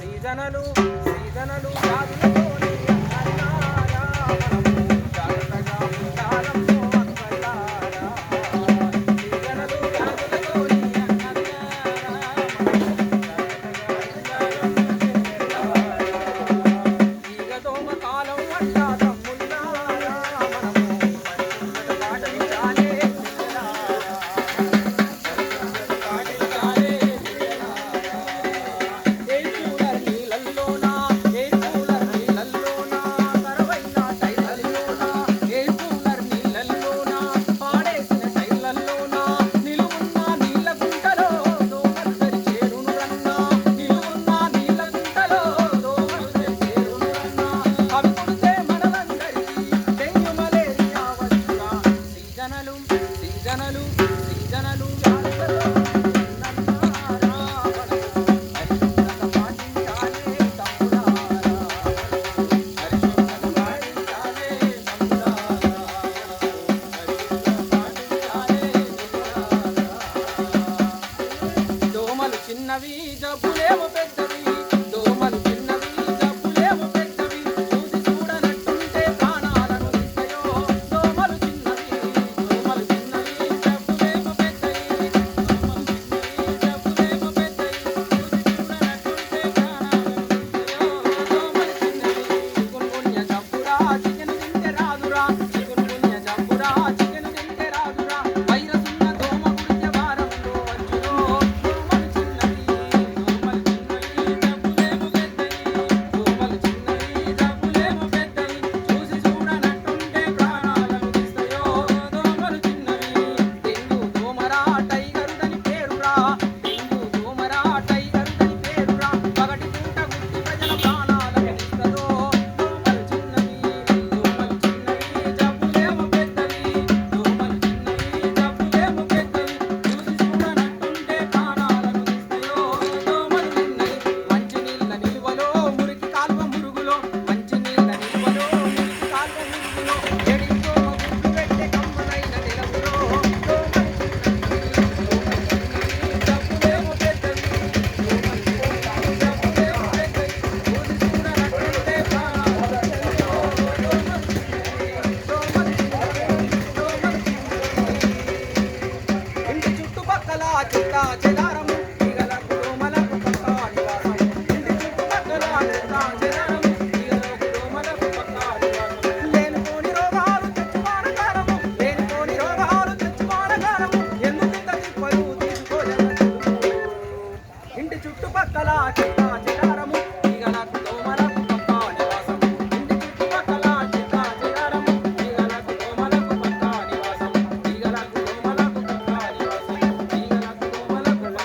సీజనలు సీజనలు జాగ్రత్తగా ఉండాలమ్మ. చుట్టుపక్కల